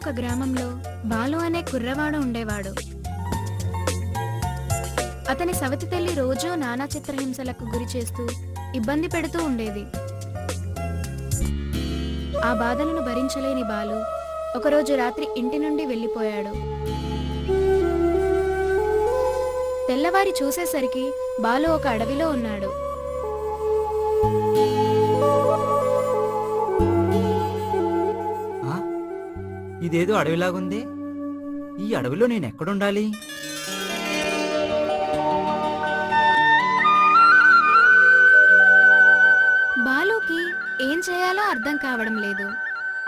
ఒక గ్రామంలో బాలు అనే కుర్రవాడు ఉండేవాడు. అతని సవతి తల్లి రోజూ నానా చిత్రహింసలకు గురి చేస్తూ ఇబ్బంది పెడుతూ ఉండేది. ఆ బాధలను భరించలేని బాలు ఒకరోజు రాత్రి ఇంటి నుండి వెళ్ళిపోయాడు. తెల్లవారి చూసేసరికి బాలు ఒక అడవిలో ఉన్నాడు. ఇదేదో అడవిలాగుంది. ఈ అడవిలో నేను ఎక్కడుండాలి బాలుకి ఏం చేయాలో అర్థం కావడం లేదు.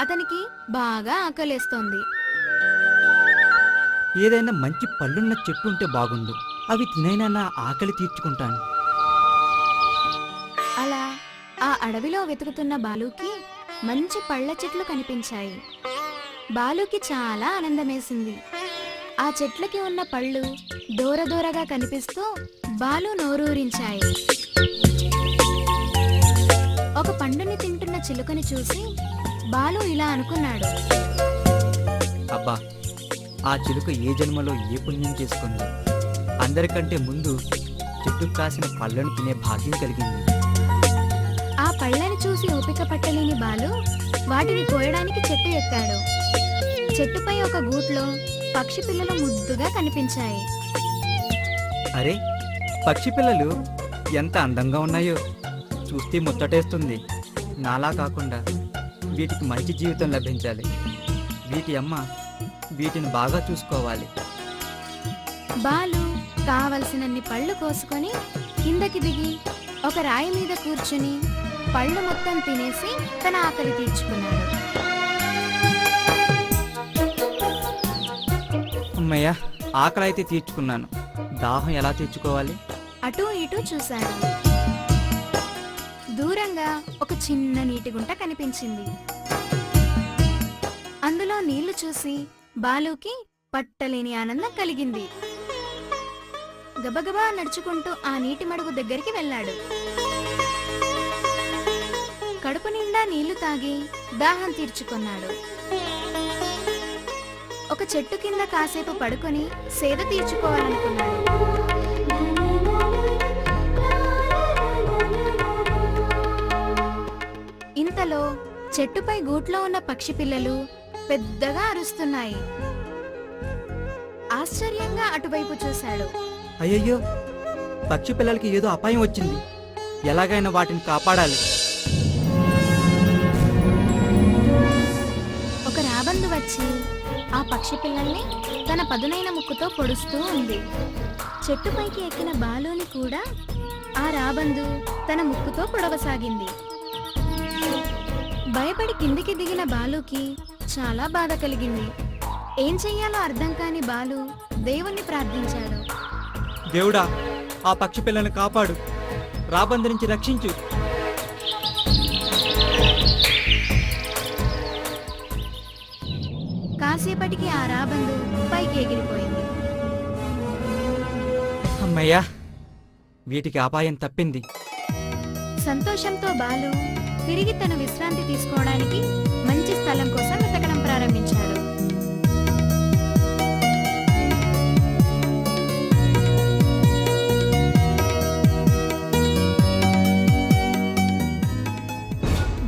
అతనికి బాగా ఆకలేస్తోంది. ఏదైనా మంచి పళ్ళున్న చెట్టు ఉంటే బాగుండు. అవి తినైనా నా ఆకలి తీర్చుకుంటాను. అలా ఆ అడవిలో వెతుకుతున్న బాలుకి మంచి పళ్ళ చెట్లు కనిపించాయి. బాలుకి చాలా ఆనందమేసింది. ఆ చెట్లకి ఉన్న పళ్ళు దూర దూరగా కనిపిస్తూ బాలు నోరూరించాయి. ఒక పండుని తింటున్న చిలుకని చూసి బాలు ఇలా అనుకున్నాడు. అబ్బా ఆ చిలుక ఏ జన్మలో ఏ పుణ్యం చేసుకుంది? అందరికంటే ముందు చెట్టు కాసిన పళ్ళను తినే భాగ్యం కలిగింది. ఆ పళ్ళని చూసి ఓపిక పట్టలేని బాలు వాటిని కోయడానికి చెట్టు ఎక్కాడు చెట్టుపై ఒక గూట్లో పక్షి పిల్లలు ముద్దుగా కనిపించాయి. అరే పక్షి పిల్లలు ఎంత అందంగా ఉన్నాయో చూస్తే ముచ్చటేస్తుంది. నాలా కాకుండా వీటికి మంచి జీవితం లభించాలి. వీటి అమ్మ వీటిని బాగా చూసుకోవాలి. బాలు కావలసినన్ని పళ్ళు కోసుకొని కిందకి దిగి ఒక రాయి మీద కూర్చుని పళ్ళు మొత్తం తినేసి తన ఆకలి తీర్చుకున్నాడు. అమ్మయ్య ఆకలి అయితే తీర్చుకున్నాను. దాహం ఎలా తీర్చుకోవాలి? అటూ ఇటూ చూశాను. దూరంగా ఒక చిన్న నీటి గుంట కనిపించింది. అందులో నీళ్ళు చూసి బాలుకి పట్టలేని ఆనందం కలిగింది. గబగబా నడుచుకుంటూ ఆ నీటి మడుగు దగ్గరికి వెళ్ళాడు. కడుపు నిండా నీళ్ళు తాగి దాహం తీర్చుకున్నాడు. ఒక చెట్టు కింద కాసేపు పడుకొని సేద తీర్చుకోవాలనుకున్నాడు. ఇంతలో చెట్టుపై గూట్లో ఉన్న పక్షి పిల్లలు పెద్దగా అరుస్తున్నాయి. ఆశ్చర్యంగా అటువైపు చూశాడు. అయ్యయ్యో పక్షి పిల్లలకి ఏదో అపాయం వచ్చింది. ఎలాగైనా వాటిని కాపాడాలి. ఆ పక్షి పిల్లల్ని తన పదునైన ముక్కుతో పొడుస్తూ ఉంది. చెట్టుపైకి ఎక్కిన బాలుని కూడా ఆ రాబందు తన ముక్కుతో పొడవసాగింది. భయపడి కిందికి దిగిన బాలుకి చాలా బాధ కలిగింది. ఏం చెయ్యాలో అర్థం కాని బాలు దేవుణ్ణి ప్రార్థించాడు. దేవుడా ఆ పక్షి పిల్లల్ని కాపాడు. రాబందు నుంచి రక్షించు. కాసేపటికి ఆ రాబందు పైకి ఎగిరిపోయింది. అమ్మయ్యా వీటికి అపాయం తప్పింది. సంతోషంతో బాలు తిరిగి తన విశ్రాంతి తీసుకోవడానికి మంచి స్థలం కోసం వెతకడం ప్రారంభించాడు.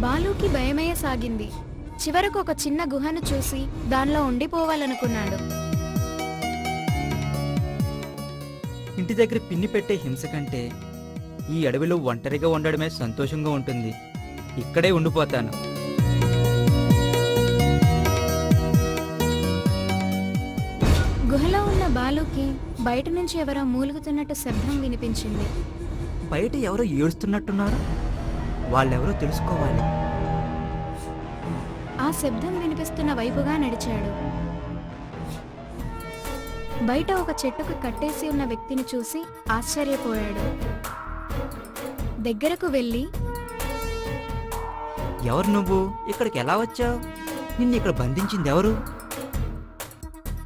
బాలుకి భయమయ్యసాగింది చివరకు ఒక చిన్న గుహను చూసి దానిలో ఉండిపోవాలనుకున్నాడు. ఇంటి దగ్గర పిన్ని పెట్టే హింస కంటే ఈ అడవిలో ఒంటరిగా ఉండడమే సంతోషంగా ఉంటుంది. ఇక్కడే ఉండిపోతాను. గుహలో ఉన్న బాలుకి బయట నుంచి ఎవరో మూలుగుతున్నట్టు శబ్దం వినిపించింది. బయట ఎవరో ఏడుస్తున్నట్టున్నారు? వాళ్ళెవరో తెలుసుకోవాలి. ఆ శబ్దం వినిపిస్తున్న వైపుగా నడిచాడు. బయట ఒక చెట్టుకు కట్టేసి ఉన్న వ్యక్తిని చూసి ఆశ్చర్యపోయాడు. దగ్గరకు వెళ్ళి ఎవరు నువ్వు? ఇక్కడికి ఎలా వచ్చావు? నిన్ను ఇక్కడ బంధించింది ఎవరు?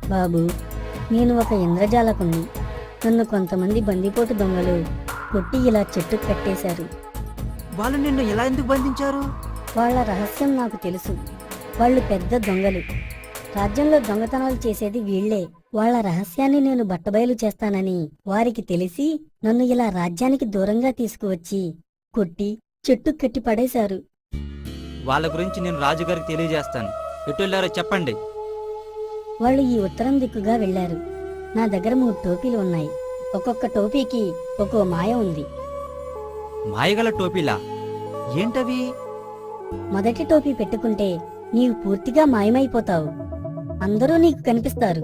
బాబు నేను ఒక ఇంద్రజాలకుణ్ణి. నన్ను కొంతమంది బందిపోటు దొంగలు కొట్టి ఇలా చెట్టు కట్టేశారు. వాళ్ళు నిన్ను ఎలా ఎందుకు బంధించారు? వాళ్ళ రహస్యం నాకు తెలుసు. వాళ్ళు పెద్ద దొంగలు. రాజ్యంలో దొంగతనాలు చేసేది వీళ్ళే వాళ్ళ రహస్యాన్ని నేను బట్టబయలు చేస్తానని వారికి తెలిసి నన్ను ఇలా రాజ్యానికి దూరంగా తీసుకువచ్చి కొట్టి చెట్టు కట్టి పడేశారు. వాళ్ళ గురించి నేను రాజుగారికి తెలియజేస్తాను. ఎటు వెళ్ళారో చెప్పండి. వాళ్ళు ఈ ఉత్తరం దిక్కుగా వెళ్ళారు నా దగ్గర మూడు టోపీలు ఉన్నాయి. ఒక్కొక్క టోపీకి ఒక్కో మాయ ఉంది. మాయగల టోపీలా? ఏంటవి? మొదటి టోపీ పెట్టుకుంటే నీవు పూర్తిగా మాయమైపోతావు. అందరూ నీకు కనిపిస్తారు.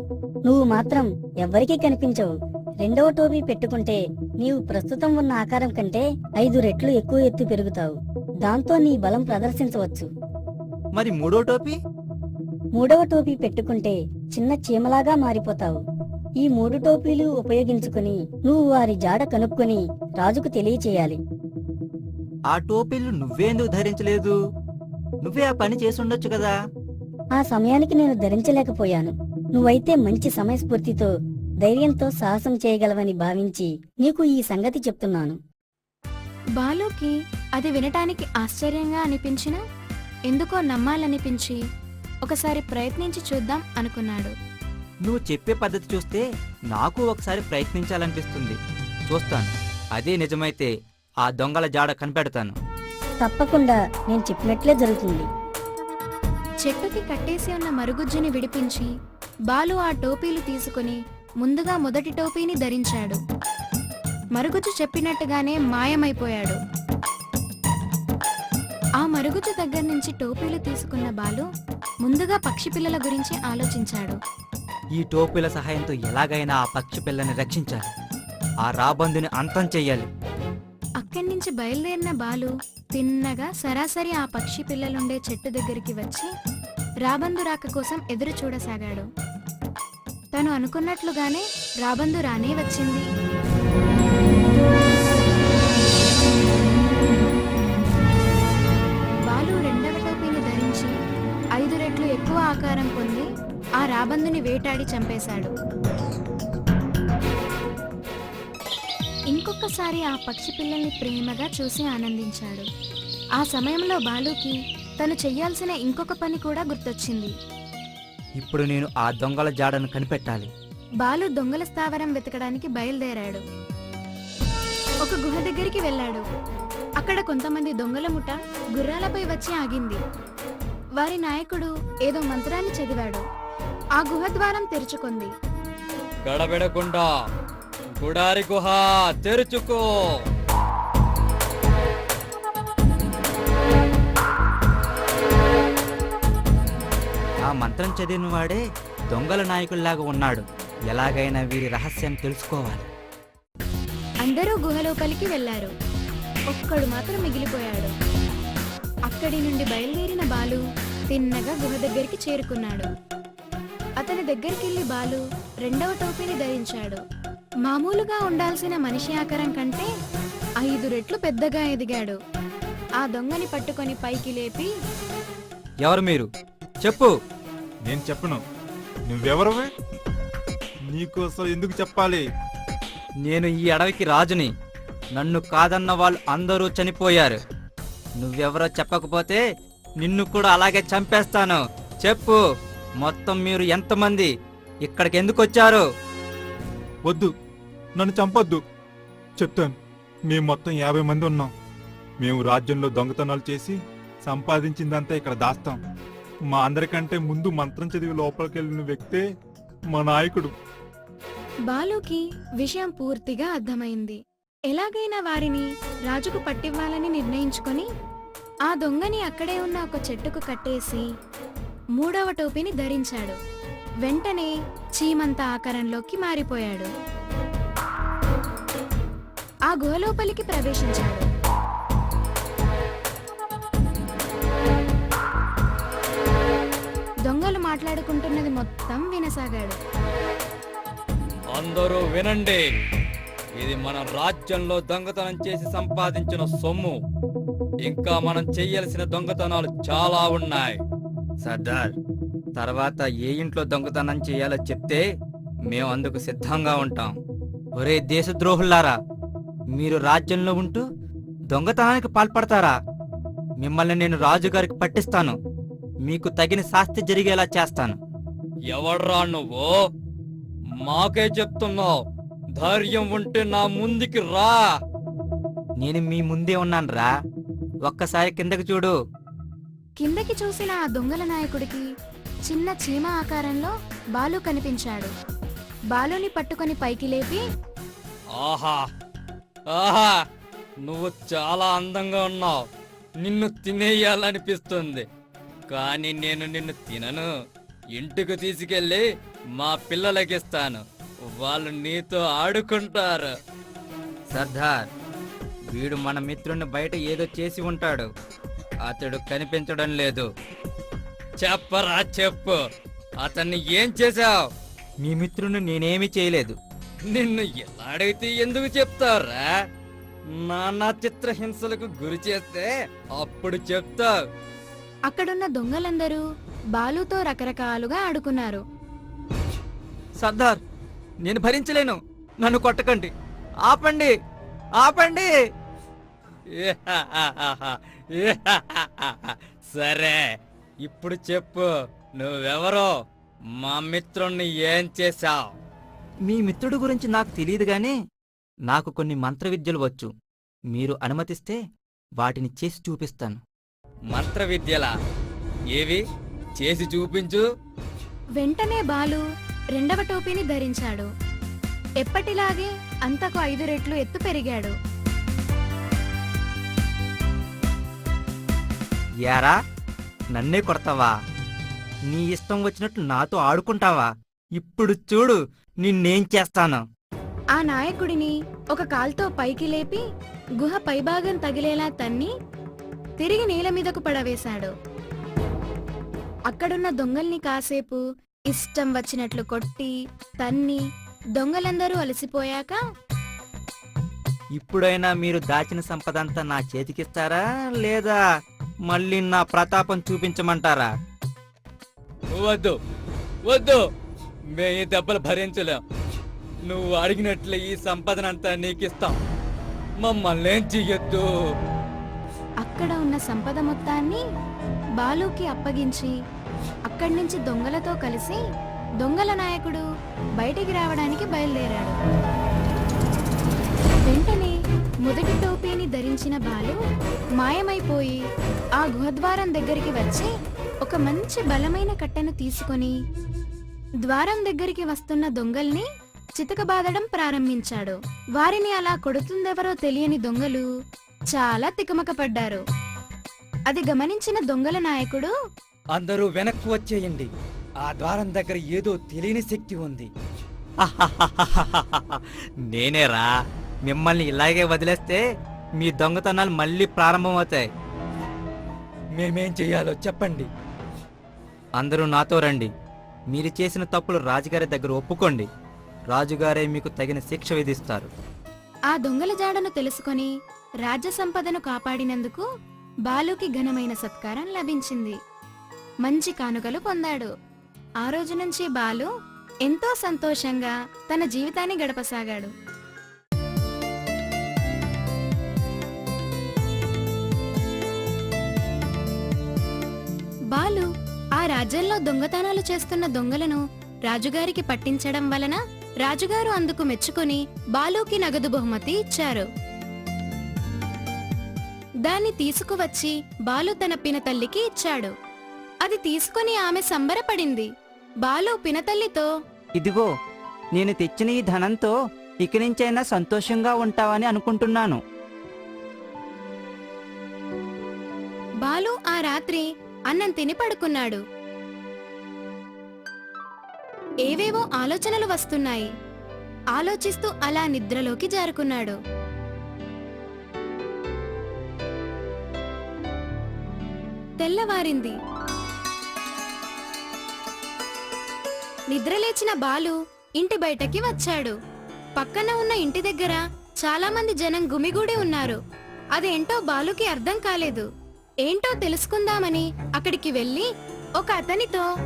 నువ్వు మాత్రం ఎవ్వరికీ కనిపించవు. రెండవ టోపీ పెట్టుకుంటే నీవు ప్రస్తుతం ఉన్న ఆకారం కంటే ఐదు రెట్లు ఎక్కువ ఎత్తు పెరుగుతావు. దాంతో నీ బలం ప్రదర్శించవచ్చు. మరి మూడో టోపీ? మూడవ టోపీ పెట్టుకుంటే చిన్న చీమలాగా మారిపోతావు. ఈ మూడు టోపీలు ఉపయోగించుకుని నువ్వు వారి జాడ కనుక్కొని రాజుకు తెలియచేయాలి. ఆ టోపీలు నువ్వేందుకు ధరించలేదు? నువ్వే ఆ పని చేసి ఉండొచ్చు కదా. ఆ సమయానికి నేను ధరించలేకపోయాను. నువ్వైతే మంచి సమయస్ఫూర్తితో ధైర్యంతో సాహసం చేయగలవని భావించి నీకు ఈ సంగతి చెప్తున్నాను. బాలుకి అది వినటానికి ఆశ్చర్యంగా అనిపించినా ఎందుకో నమ్మాలనిపించి ఒకసారి ప్రయత్నించి చూద్దాం అనుకున్నాడు. నువ్వు చెప్పే పద్ధతి చూస్తే నాకు ఒకసారి ప్రయత్నించాలనిపిస్తుంది. చూస్తాను. అదే నిజమైతే ఆ దొంగల జాడ కనిపెడతాను. తప్పకుండా నేను చెప్పినట్లే జరుగుతుంది. చెట్టుకి కట్టేసి ఉన్న మరుగుజ్జుని విడిపించి బాలు ఆ టోపీలు తీసుకుని ముందుగా మొదటి టోపీని ధరించాడు. మరుగుజ్జు చెప్పినట్టుగానే మాయమైపోయాడు. ఆ మరుగుజ్జు దగ్గర నుంచి టోపీలు తీసుకున్న బాలు ముందుగా పక్షి పిల్లల గురించి ఆలోచించాడు. ఈ టోపీల సహాయంతో ఎలాగైనా ఆ పక్షి పిల్లని రక్షించాలి. ఆ రాబందుని అంతం చెయ్యాలి అక్కడి నుంచి బయలుదేరిన బాలు తిన్నగా సరాసరి ఆ పక్షి పిల్లలుండే చెట్టు దగ్గరికి వచ్చి రాబందు రాక కోసం ఎదురు చూడసాగాడు. తను అనుకున్నట్లుగానే రాబందు రానే వచ్చింది. బాలు రెండవ టోపీని ధరించి ఐదు రెట్లు ఎక్కువ ఆకారం పొంది ఆ రాబందుని వేటాడి చంపేశాడు. ఇంకొకసారి ఆ పక్షి పిల్లల్ని ప్రేమగా చూసి ఆనందించాడు. ఆ సమయంలో బాలుకి తను చెయ్యాల్సిన ఇంకొక పని కూడా గుర్తొచ్చింది. ఇప్పుడు నేను ఆ దొంగల జాడను కనిపెట్టాలి. బాలు దొంగల స్థావరం వెతకడానికి బయలుదేరాడు. ఒక గుహ దగ్గరికి వెళ్ళాడు. అక్కడ కొంతమంది దొంగల ముఠ గుర్రాలపై వచ్చి ఆగింది. వారి నాయకుడు ఏదో మంత్రాన్ని చదివాడు. ఆ గుహ ద్వారం తెరుచుకుంది. గడబెడకుండా గుడారి గుహ తెరుచుకో. ఆ మంత్రం చదివిన వాడే దొంగల నాయకుల్లాగా ఉన్నాడు. ఎలాగైనా వీరి రహస్యాన్ని తెలుసుకోవాలి. అందరూ గుహలోపలికి వెళ్ళారు ఒక్కడు మాత్రం మిగిలిపోయాడు. అక్కడి నుండి బయలుదేరిన బాలు తిన్నగా గుహ దగ్గరికి చేరుకున్నాడు. అతని దగ్గరికెళ్ళి బాలు రెండవ టోపీని ధరించాడు. మామూలుగా ఉండాల్సిన మనిషి ఆకారం కంటే ఐదు రెట్లు పెద్దగా ఎదిగాడు. ఆ దొంగని పట్టుకొని పైకి లేపి ఎవరు మీరు? చెప్పు. నేను చెప్పను. నువ్వెవరవే? నీకు అసలు ఎందుకు చెప్పాలి? నేను ఈ అడవికి రాజుని. నన్ను కాదన్న వాళ్ళు అందరూ చనిపోయారు. నువ్వెవరో చెప్పకపోతే నిన్ను కూడా అలాగే చంపేస్తాను. చెప్పు. మొత్తం మీరు ఎంతమంది? ఇక్కడికి ఎందుకు వచ్చారు వద్దు. నన్ను చంపొద్దు. చెప్తాను. మేము మొత్తం యాభై మంది ఉన్నాం. మేము రాజ్యంలో దొంగతనాలు చేసి సంపాదించిందంతా ఇక్కడ దాస్తాం. మా అందరికంటే ముందు మంత్రం చదివి లోపలికి వెళ్ళిన వ్యక్తే మా నాయకుడు. బాలుకి విషయం పూర్తిగా అర్థమైంది. ఎలాగైనా వారిని రాజుకు పట్టివ్వాలని నిర్ణయించుకొని ఆ దొంగని అక్కడే ఉన్న ఒక చెట్టుకు కట్టేసి మూడవ టోపీని ధరించాడు. వెంటనే చీమంత ఆకారంలోకి మారిపోయాడు. ఆ గుహలోపలికి ప్రవేశించాడు. దొంగలు మాట్లాడుకుంటున్నది మొత్తం వినసాగాడు. అందరూ వినండి. ఇది మన రాజ్యంలో దొంగతనం చేసి సంపాదించిన సొమ్ము. ఇంకా మనం చెయ్యాల్సిన దొంగతనాలు చాలా ఉన్నాయి. సర్దార్ తర్వాత ఏ ఇంట్లో దొంగతనం చేయాలో చెప్తే మేము అందుకు సిద్ధంగా ఉంటాం. ఒరే దేశద్రోహుల్లారా మీరు రాజ్యంలో ఉంటూ దొంగతనానికి పాల్పడతారా? మిమ్మల్ని నేను రాజుగారికి పట్టిస్తాను. మీకు తగిన శాస్తి జరిగేలా చేస్తాను. ఎవడ్రా నువ్వు? మాకే చెప్తున్నావు ధైర్యం ఉంటే నా ముందుకి రా. నేను మీ ముందే ఉన్నాను రా ఒక్కసారి కిందకి చూడు. కిందకి చూసిన ఆ దొంగల నాయకుడికి చిన్న చీమ ఆకారంలో బాలు కనిపించాడు. బాలుని పట్టుకొని పైకి లేపి ఆహా ఆహా నువ్వు చాలా అందంగా ఉన్నావు. నిన్ను తినేయాలనిపిస్తుంది. కానీ నేను నిన్ను తినను. ఇంటికి తీసుకెళ్ళి మా పిల్లలకిస్తాను. వాళ్ళు నీతో ఆడుకుంటారు. సర్దార్ వీడు మన మిత్రుని బయట ఏదో చేసి ఉంటాడు. అతడు కనిపించడం లేదు. చెప్పరా చెప్పు. అతన్ని ఏం చేశావు? మీ మిత్రుని నేనేమీ చేయలేదు. నిన్ను ఎలా అడిగితే ఎందుకు చెప్తావురా? నానా చిత్రహింసలకు గురి చేస్తే అప్పుడు చెప్తావు. అక్కడున్న దొంగలందరూ బాలుతో రకరకాలుగా ఆడుకున్నారు. సర్దార్ నేను భరించలేను. నన్ను కొట్టకండి. ఆపండి. ఆపండి. సరే ఇప్పుడు చెప్పు. నువ్వెవరో? మా మిత్రుణ్ణి ఏం చేశావు? మీ మిత్రుడు గురించి నాకు తెలియదు గాని నాకు కొన్ని మంత్ర విద్యలు వచ్చు. మీరు అనుమతిస్తే వాటిని చేసి చూపిస్తాను. మంత్ర విద్యలా ఏవి? చేసి చూపించు. వెంటనే బాలు రెండవ టోపీని ధరించాడు. ఎప్పటిలాగే అంతకు ఐదు రెట్లు ఎత్తు పెరిగాడు. యారా నన్నే కొడతావా? నీ ఇష్టం వచ్చినట్లు నాతో ఆడుకుంటావా? ఇప్పుడు చూడు నిన్నేం చేస్తాను. ఆ నాయకుడిని ఒక కాల్తో పైకి లేపి గుహ పైభాగం తగిలేలా తన్ని తిరిగి నేల మీదకు పడవేశాడు. అక్కడున్న దొంగల్ని కాసేపు ఇష్టం వచ్చినట్లు కొట్టి తన్ని దొంగలందరూ అలసిపోయాక ఇప్పుడైనా మీరు దాచిన సంపదంతా నా చేతికిస్తారా లేదా మళ్ళీ నా ప్రతాపం చూపించమంటారా? వద్దు వద్దు. మే ఈ దెబ్బలు భరించలేం. నువ్వు అడిగినట్లే ఈ సంపదనంతా నీకిస్తాం. మమ్మల్ని ఏం చెయ్యొద్దు. అక్కడ ఉన్న సంపద మొత్తాన్ని బాలుకి అప్పగించి అక్కడి నుంచి దొంగలతో కలిసి దొంగల నాయకుడు బయటికి రావడానికి బయలుదేరాడు. వెంటనే మొదటి టోపీని ధరించిన బాలు మాయమైపోయి ఆ గుహద్వారం దగ్గరికి వచ్చి ఒక మంచి బలమైన కట్టెను తీసుకొని ద్వారం దగ్గరికి వస్తున్న దొంగల్ని చితకబాదడం ప్రారంభించాడు. వారిని అలా కొడుతుందెవరో తెలియని దొంగలు చాలా తికమకపడ్డారు. అది గమనించిన దొంగల నాయకుడు అందరూ వెనక్కు వచ్చేయండి. ఆ ద్వారం దగ్గర ఏదో తెలియని శక్తి ఉంది. నేనేరా మిమ్మల్ని ఇలాగే వదిలేస్తే మీ దొంగతనాలు మళ్ళీ ప్రారంభమవుతాయి. మేమేం చెయ్యాలో చెప్పండి. అందరూ నాతో రండి. మీరు చేసిన తప్పులు రాజుగారి దగ్గర ఒప్పుకోండి. రాజుగారే మీకు తగిన శిక్ష విధిస్తారు. ఆ దొంగల జాడను తెలుసుకొని రాజ్య సంపదను కాపాడినందుకు బాలుకి ఘనమైన సత్కారం లభించింది. మంచి కానుకలు పొందాడు. ఆ రోజు నుంచి బాలు ఎంతో సంతోషంగా తన జీవితాన్ని గడపసాగాడు. రాజ్యంలో దొంగతనాలు చేస్తున్న దొంగలను రాజుగారికి పట్టించడం వలన రాజుగారు అందుకు మెచ్చుకొని బాలుకి నగదు బహుమతి ఇచ్చారు. దాన్ని తీసుకువచ్చి బాలు తన పినతల్లికి ఇచ్చాడు. అది తీసుకొని ఆమె సంబరపడింది. బాలు పినతల్లితో ఇదిగో నేను తెచ్చిన ఈ ధనంతో ఇక నుంచైనా సంతోషంగా ఉంటావని అనుకుంటున్నాను. బాలు ఆ రాత్రి అన్నం తిని పడుకున్నాడు. ఏవేవో ఆలోచనలు వస్తున్నాయి. ఆలోచిస్తూ అలా నిద్రలోకి జారుకున్నాడు. తెల్లవారింది. నిద్రలేచిన బాలు ఇంటి బయటకి వచ్చాడు. పక్కన ఉన్న ఇంటి దగ్గర చాలా మంది జనం గుమిగూడి ఉన్నారు. అదేంటో బాలుకి అర్థం కాలేదు. ఏంటో తెలుసుకుందామని అక్కడికి వెళ్ళి ఒక అతనితో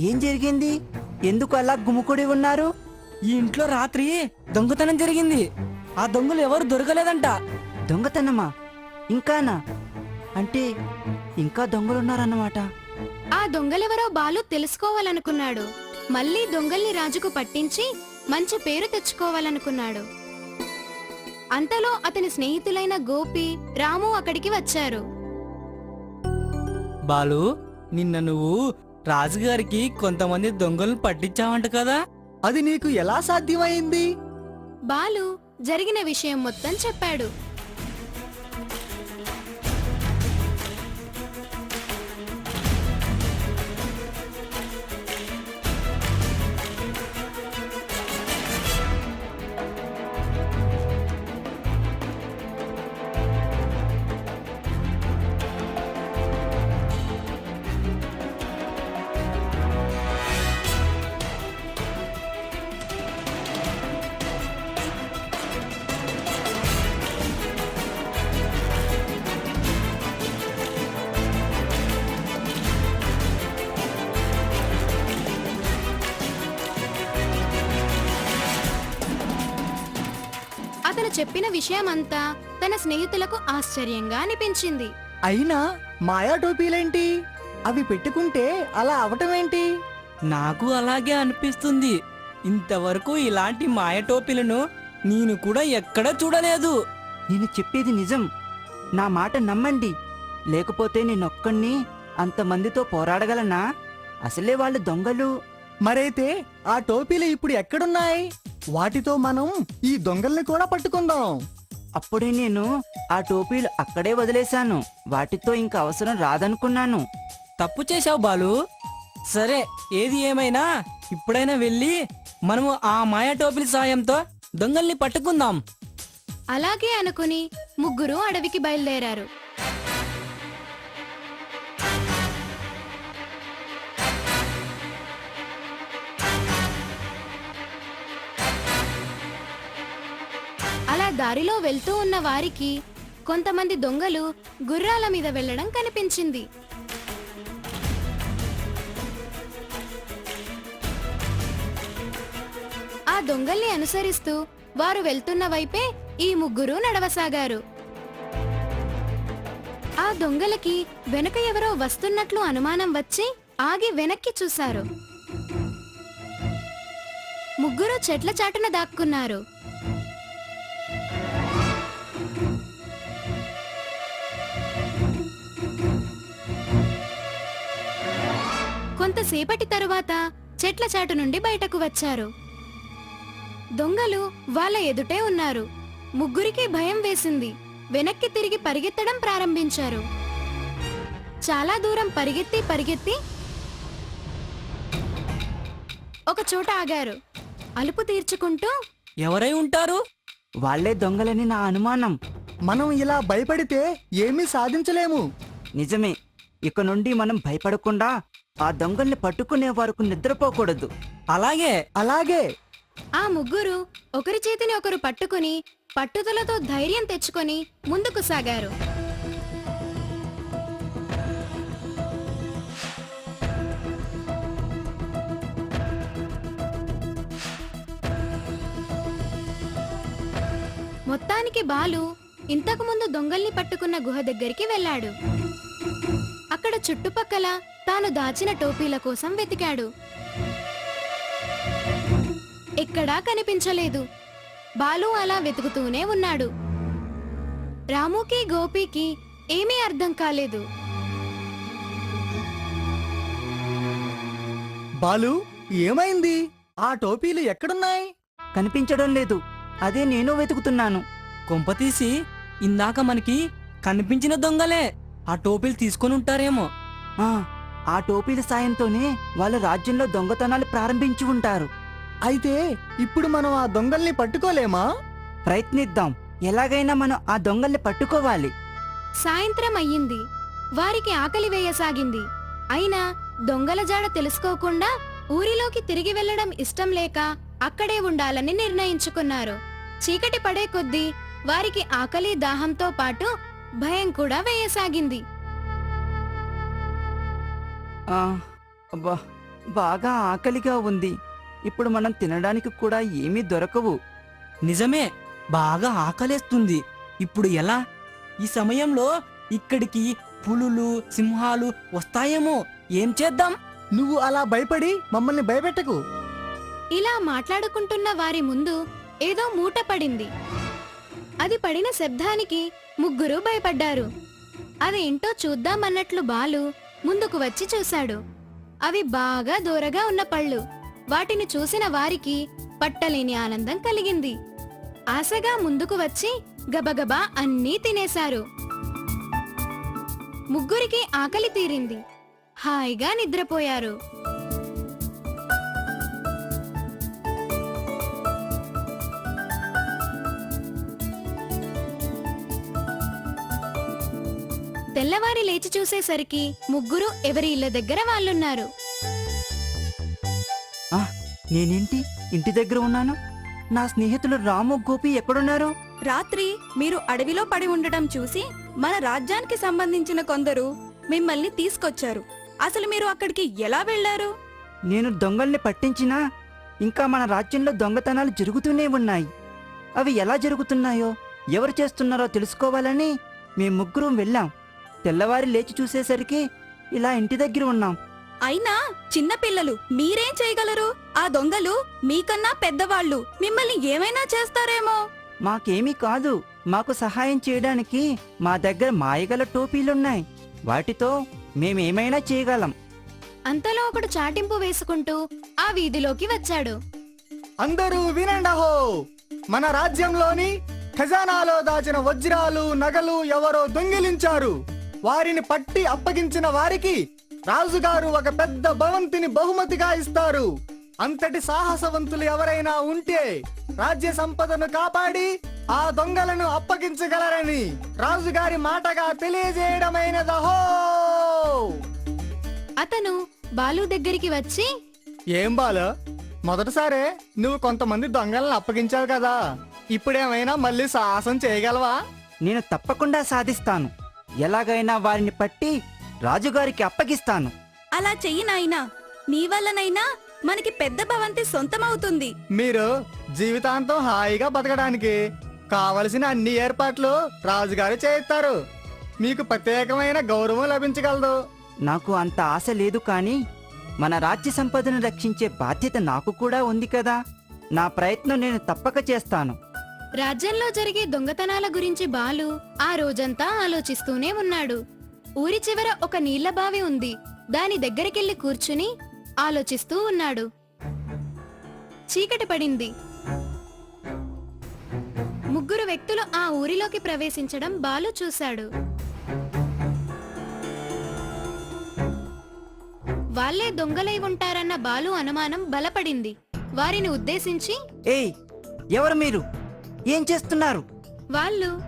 ఏం జరిగింది? ఎందుకు అలా గుమ్ముకుడి ఉన్నారు? ఈ ఇంట్లో రాత్రి దొంగతనం జరిగింది. ఆ దొంగలు ఎవరు దొరకలేదంట. దొంగతనమా? ఇంకానా? అంటే ఇంకా దొంగలున్నారన్నమాట. ఆ దొంగలెవరో బాలు తెలుసుకోవాలనుకున్నాడు. మళ్ళీ దొంగల్ని రాజుకు పట్టించి మంచి పేరు తెచ్చుకోవాలనుకున్నాడు. అంతలో అతని స్నేహితులైన గోపి రాము అక్కడికి వచ్చారు. బాలు నిన్న నువ్వు రాజుగారికి కొంతమంది దొంగలను పట్టించావంట కదా? అది నీకు ఎలా సాధ్యమైంది? బాలు జరిగిన విషయం మొత్తం చెప్పాడు. చెప్పిన విషయమంతా తన స్నేహితులకు ఆశ్చర్యంగా అనిపించింది. అయినా మాయా టోపీలేంటి? అవి పెట్టుకుంటే అలా అవటమేంటి? నాకు అలాగే అనిపిస్తుంది. ఇంతవరకు ఇలాంటి మాయ టోపీలను నేను కూడా ఎక్కడా చూడలేదు. నేను చెప్పేది నిజం. నా మాట నమ్మండి. లేకపోతే నేనొక్కడిని అంతమందితో పోరాడగలనా? అసలే వాళ్ళు దొంగలు. మరైతే ఆ టోపీలు ఇప్పుడు ఎక్కడున్నాయి? వాటితో మనం ఈ దొంగల్ని కూడా పట్టుకుందాం. అప్పుడే నేను ఆ టోపీలు అక్కడే వదిలేశాను. వాటితో ఇంక అవసరం రాదనుకున్నాను. తప్పు చేశావు బాలు. సరే ఏది ఏమైనా ఇప్పుడైనా వెళ్ళి మనము ఆ మాయ టోపీల సాయంతో దొంగల్ని పట్టుకుందాం. అలాగే అనుకుని ముగ్గురు అడవికి బయలుదేరారు. దారిలో వెళ్తూ ఉన్న వారికి కొంతమంది దొంగలు గుర్రాల మీద వెళ్ళడం కనిపించింది. ఆ దొంగల్ని అనుసరిస్తూ వారు వెళ్తున్న వైపే ఈ ముగ్గురు నడవసాగారు. ఆ దొంగలకి వెనక ఎవరో వస్తున్నట్లు అనుమానం వచ్చి ఆగి వెనక్కి చూశారు. ముగ్గురు చెట్ల చాటున దాక్కున్నారు. కొంతసేపటి తరువాత చెట్ల చాటు నుండి బయటకు వచ్చారు. దొంగలు వాళ్ళ ఎదుటే ఉన్నారు. ముగ్గురికి భయం వేసింది. వెనక్కి తిరిగి పరిగెత్తడం ప్రారంభించారు. చాలా దూరం పరిగెత్తి పరిగెత్తి ఒక చోట ఆగారు. అలుపు తీర్చుకుంటూ ఎవరై ఉంటారు? వాళ్ళే దొంగలని నా అనుమానం. మనం ఇలా భయపడితే ఏమీ సాధించలేము. నిజమే. ఇక నుండి మనం భయపడకుండా ఆ దొంగల్ని పట్టుకునే వరకు నిద్రపోకూడదు. అలాగే అలాగే. ఆ ముగ్గురు ఒకరి చేతిని ఒకరు పట్టుకుని పట్టుదలతో ధైర్యం తెచ్చుకొని ముందుకు సాగారు. మొత్తానికి బాలు ఇంతకుముందు దొంగల్ని పట్టుకున్న గుహ దగ్గరికి వెళ్ళాడు. అక్కడ చుట్టుపక్కల తాను దాచిన టోపీల కోసం వెతికాడు. ఎక్కడా కనిపించలేదు. బాలు అలా వెతుకుతూనే ఉన్నాడు. రాముకి గోపికి ఏమీ అర్థం కాలేదు. బాలు ఏమైంది? ఆ టోపీలు ఎక్కడున్నాయి? కనిపించడం లేదు. అదే నేను వెతుకుతున్నాను. కొంపతీసి ఇందాక మనకి కనిపించిన దొంగలే. ఆ టోపీలు తీసుకొని ఉంటారేమో. ఆ, ఆ టోపీల సాయంతోనే వాళ్ళ రాజ్యంలో దొంగతనాలు ప్రారంభించి ఉంటారు. అయితే ఇప్పుడు మనం ఆ దొంగల్ని పట్టుకోలేమా? ప్రయత్నిద్దాం. ఎలాగైనా మనం ఆ దొంగల్ని పట్టుకోవాలి. సాయంత్రం అయ్యింది. వారికి ఆకలి వేయసాగింది. అయినా దొంగల జాడ తెలుసుకోకుండా ఊరిలోకి తిరిగి వెళ్ళడం ఇష్టం లేక అక్కడే ఉండాలని నిర్ణయించుకున్నారు. చీకటి పడే కొద్దీ వారికి ఆకలి దాహంతో పాటు భయం కూడా వేయసాగింది. అబ్బా బాగా ఆకలిగా ఉంది. ఇప్పుడు మనం తినడానికి కూడా ఏమీ దొరకవు. నిజమే బాగా ఆకలేస్తుంది. ఇప్పుడు ఎలా? ఈ సమయంలో ఇక్కడికి పులులు సింహాలు వస్తాయేమో? ఏం చేద్దాం? నువ్వు అలా భయపడి మమ్మల్ని భయపెట్టకు. ఇలా మాట్లాడుకుంటున్న వారి ముందు ఏదో మూట పడింది. అది పడిన శబ్దానికి ముగ్గురు భయపడ్డారు. అదేంటో చూద్దామన్నట్లు బాలు ముందుకు వచ్చి చూశాడు. అవి బాగా దూరగా ఉన్న పళ్ళు. వాటిని చూసిన వారికి పట్టలేని ఆనందం కలిగింది. ఆశగా ముందుకు వచ్చి గబగబా అన్నీ తినేశారు. ముగ్గురికి ఆకలి తీరింది. హాయిగా నిద్రపోయారు. తెల్లవారి లేచి చూసేసరికి ముగ్గురు ఎవరి ఇళ్ళ దగ్గర వాళ్ళున్నారు. ఆ, నేనేంటి? ఇంటి దగ్గర ఉన్నాను? నా స్నేహితులు రాము గోపి ఎక్కడున్నారు? రాత్రి మీరు అడవిలో పడి ఉండటం చూసి మన రాజ్యానికి సంబంధించిన కొందరు మిమ్మల్ని తీసుకొచ్చారు. అసలు మీరు అక్కడికి ఎలా వెళ్ళారు నేను దొంగల్ని పట్టించినా ఇంకా మన రాజ్యంలో దొంగతనాలు జరుగుతూనే ఉన్నాయి. అవి ఎలా జరుగుతున్నాయో ఎవరు చేస్తున్నారో తెలుసుకోవాలని మేము ముగ్గురం వెళ్ళాం. తెల్లవారి లేచి చూసేసరికి ఇలా ఇంటి దగ్గర ఉన్నాం. అయినా చిన్న పిల్లలు మీరేం చేయగలరు? ఆ దొంగలు మీకన్నా పెద్దవాళ్ళు. మిమ్మల్ని ఏమైనా చేస్తారేమో? మాకేమీ కాదు. మాకు సహాయం చేయడానికి మా దగ్గర మాయగల టోపీలున్నాయి. వాటితో మేమేమైనా చేయగలం. అంతలో ఒకడు చాటింపు వేసుకుంటూ ఆ వీధిలోకి వచ్చాడు. అందరూ వినండహో మన రాజ్యంలోని ఖజానాలో దాచిన వజ్రాలు నగలు ఎవరో దొంగిలించారు. వారిని పట్టి అప్పగించిన వారికి రాజుగారు ఒక పెద్ద భవంతిని బహుమతిగా ఇస్తారు. అంతటి సాహసవంతులు ఎవరైనా ఉంటే రాజ్య సంపదను కాపాడి ఆ దొంగలను అప్పగించగలరని రాజుగారి మాటగా తెలియజేయడమైనదహో! అతను బాలు దగ్గరికి వచ్చి ఏం బాలు? మొదటిసారే నువ్వు కొంతమంది దొంగలను అప్పగించావు కదా. ఇప్పుడేమైనా మళ్ళీ సాహసం చేయగలవా? నేను తప్పకుండా సాధిస్తాను. ఎలాగైనా వారిని పట్టి రాజుగారికి అప్పగిస్తాను. అలా చెయ్యి నాయనా. నీ వల్లనైనా మనకి పెద్ద భవంతి సొంతమవుతుంది. మీరు జీవితాంతం హాయిగా బతకడానికి కావలసిన అన్ని ఏర్పాట్లు రాజుగారు చేయిస్తారు. మీకు ప్రత్యేకమైన గౌరవం లభించగలదు. నాకు అంత ఆశ లేదు కానీ మన రాజ్య సంపదను రక్షించే బాధ్యత నాకు కూడా ఉంది కదా. నా ప్రయత్నం నేను తప్పక చేస్తాను. రాజ్యంలో జరిగే దొంగతనాల గురించి బాలు ఆ రోజంతా ఆలోచిస్తూనే ఉన్నాడు. ఊరి చివర ఒక నీళ్ళ బావి ఉంది. దాని దగ్గరికెళ్ళి కూర్చుని ఆలోచిస్తూ ఉన్నాడు. చీకటి పడింది. ముగ్గురు వ్యక్తులు ఆ ఊరిలోకి ప్రవేశించడం బాలు చూశాడు. వాళ్ళే దొంగలై ఉంటారన్న బాలు అనుమానం బలపడింది. వారిని ఉద్దేశించి ఏయ్ ఎవరు మీరు? ఏం చేస్తున్నారు? వాళ్ళు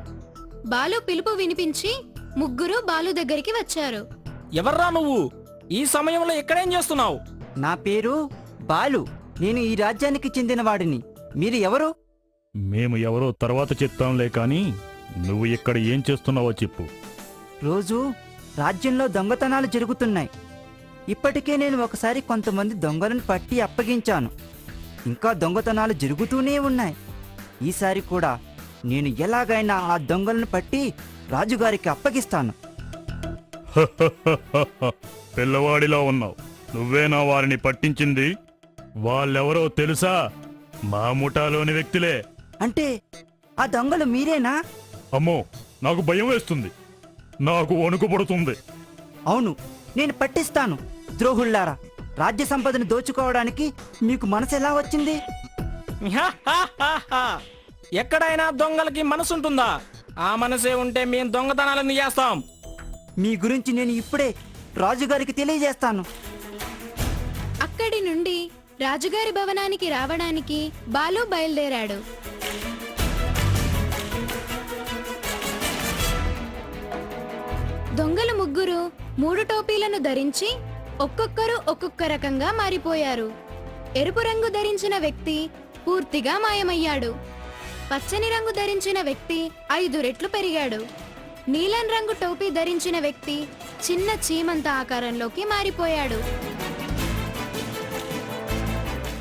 బాలు పిలుపు వినిపించి ముగ్గురు బాలు దగ్గరికి వచ్చారు. ఎవర్రా నువ్వు? ఈ సమయంలో ఎక్కడేం చేస్తున్నావు? నా పేరు బాలు. నేను ఈ రాజ్యానికి చెందిన వాడిని మీరు ఎవరు? మేము ఎవరో తర్వాత చెప్తాంలే కానీ నువ్వు ఇక్కడ ఏం చేస్తున్నావో చెప్పు. రోజు రాజ్యంలో దొంగతనాలు జరుగుతున్నాయి. ఇప్పటికే నేను ఒకసారి కొంతమంది దొంగలను పట్టి అప్పగించాను. ఇంకా దొంగతనాలు జరుగుతూనే ఉన్నాయి. ఈసారి కూడా నేను ఎలాగైనా ఆ దొంగలను పట్టి రాజుగారికి అప్పగిస్తాను. పిల్లవాడిలా ఉన్నావు. నువ్వేనా వారిని పట్టించింది? వాళ్ళెవరో తెలుసా? మా ముఠాలోని వ్యక్తులే. అంటే ఆ దొంగలు మీరేనా? అమ్మో నాకు భయం వేస్తుంది. నాకు వణుకు పడుతుంది. అవును నేను పట్టిస్తాను. ద్రోహుల్లారా రాజ్య సంపదను దోచుకోవడానికి మీకు మనసు ఎలా వచ్చింది? ఎక్కడైనా దొంగలకి మనసుంటుందా? ఆ మనసే ఉంటే మేము దొంగతనాలను చేస్తాం. మీ గురించి నేను ఇప్పుడే రాజుగారికి తెలియజేస్తాను. అక్కడి నుండి రాజుగారి భవనానికి రావడానికి బాలు బయలుదేరాడు. దొంగలు ముగ్గురు మూడు టోపీలను ధరించి ఒక్కొక్కరు ఒక్కొక్క రకంగా మారిపోయారు. ఎరుపు రంగు ధరించిన వ్యక్తి పూర్తిగా మాయమయ్యాడు. పచ్చని రంగు ధరించిన వ్యక్తి ఐదు రెట్లు పెరిగాడు. నీలం రంగు టోపీ ధరించిన వ్యక్తి చిన్న చీమంత ఆకారంలోకి మారిపోయాడు.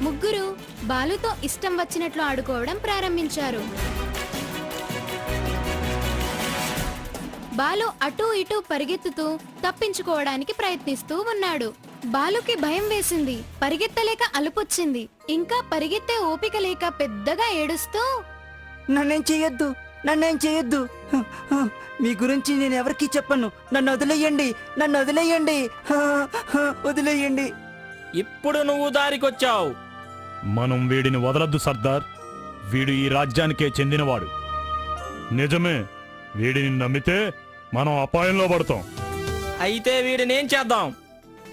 ముగ్గురు బాలుతో ఇష్టం వచ్చినట్లు ఆడుకోవడం ప్రారంభించారు. బాలు అటూ ఇటూ పరిగెత్తుతూ తప్పించుకోవడానికి ప్రయత్నిస్తూ ఉన్నాడు. బాలుకి భయం వేసింది. పరిగెత్తలేక అలుపొచ్చింది. ఇంకా పరిగెత్తే ఓపిక లేక పెద్దగా ఏడుస్తూ నన్నేం చేయొద్దు నన్నేం చేయొద్దు. మీ గురించి నేను ఎవరికీ చెప్పను. నన్ను వదిలేయండి నన్ను వదిలేయండి. వదిలేయండి. ఇప్పుడు నువ్వు దారికొచ్చావు. మనం వీడిని వదలొద్దు సర్దార్. వీడు ఈ రాజ్యానికే చెందినవాడు. నిజమే వీడిని నమ్మితే మనం అపాయంలో పడతాం అయితే వీడినేం చేద్దాం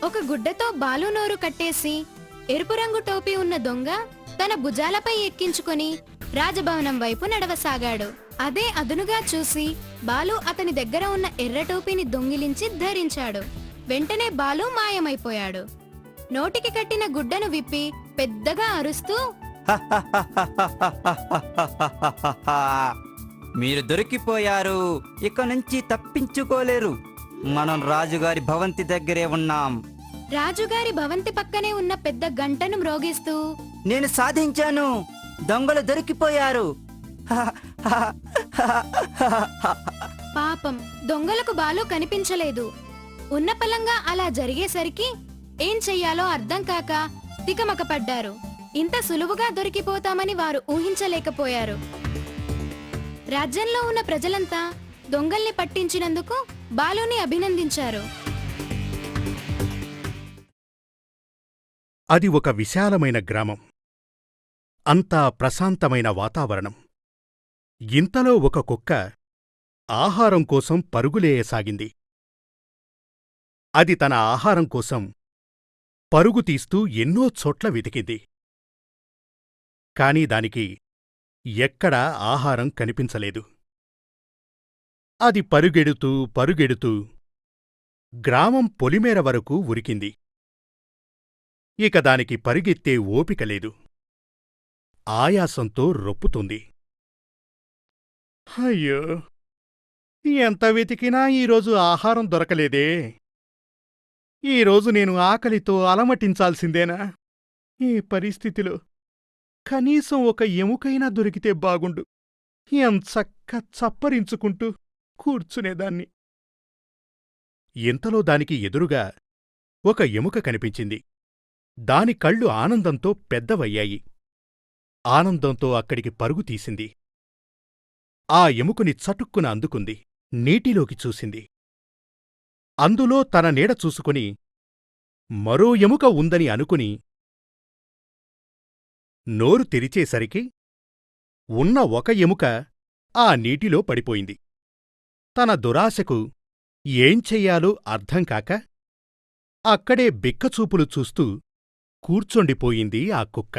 ఒక గుడ్డతో బాలు నోరు కట్టేసి ఎరుపు రంగు టోపీ ఉన్న దొంగ తన భుజాలపై ఎక్కించుకొని రాజభవనం వైపు నడవసాగాడు అదే అదునుగా చూసి బాలు అతని దగ్గర ఉన్న ఎర్ర టోపీని దొంగిలించి ధరించాడు వెంటనే బాలు మాయమైపోయాడు నోటికి కట్టిన గుడ్డను విప్పి పెద్దగా అరుస్తూ మీరు దొరికిపోయారు. ఇక నుంచి తప్పించుకోలేరు. మనం రాజుగారి భవంతి దగ్గరే ఉన్నాం. రాజుగారి భవంతి పక్కనే ఉన్న పెద్ద గంటను మ్రోగిస్తూ నేను సాధించాను. దొంగలు దొరికిపోయారు. పాపం దొంగలకు బాలు కనిపించలేదు. ఉన్న పలంగా అలా జరిగేసరికి ఏం చెయ్యాలో అర్థం కాక తికమక పడ్డారు ఇంత సులువుగా దొరికిపోతామని వారు ఊహించలేకపోయారు. రాజ్యంలో ఉన్న ప్రజలంతా దొంగల్ని పట్టించినందుకు బాలుని అభినందించారు. అది ఒక విశాలమైన గ్రామం. అంతా ప్రశాంతమైన వాతావరణం. ఇంతలో ఒక కుక్క ఆహారం కోసం పరుగులేయసాగింది. అది తన ఆహారం కోసం పరుగు తీస్తూ ఎన్నో చోట్ల వెతికింది. కాని దానికి ఎక్కడా ఆహారం కనిపించలేదు. అది పరుగెడుతూ పరుగెడుతూ గ్రామం పొలిమేర వరకు ఉరికింది. ఇక దానికి పరిగెత్తే ఓపిక లేదు. ఆయాసంతో రొప్పుతుంది. అయ్యో! ఎంత వెతికినా ఈరోజు ఆహారం దొరకలేదే. ఈరోజు నేను ఆకలితో అలమటించాల్సిందేనా? ఈ పరిస్థితిలో కనీసం ఒక ఎముకైనా దొరికితే బాగుండు. ఎంచక్క చప్పరించుకుంటూ కూర్చునేదాన్ని. ఇంతలో దానికి ఎదురుగా ఒక ఎముక కనిపించింది. దాని కళ్ళు ఆనందంతో పెద్దవయ్యాయి. ఆనందంతో అక్కడికి పరుగు తీసింది. ఆ ఎముకని చటుక్కున అందుకుంది. నీటిలోకి చూసింది. అందులో తన నీడ చూసుకుని మరో ఎముక ఉందని అనుకుని నోరు తెరిచేసరికి ఉన్న ఒక ఎముక ఆ నీటిలో పడిపోయింది. తన దురాశకు ఏం చెయ్యాలో అర్థంకాక అక్కడే బిక్కచూపులు చూస్తూ కూర్చొండిపోయింది ఆ కుక్క.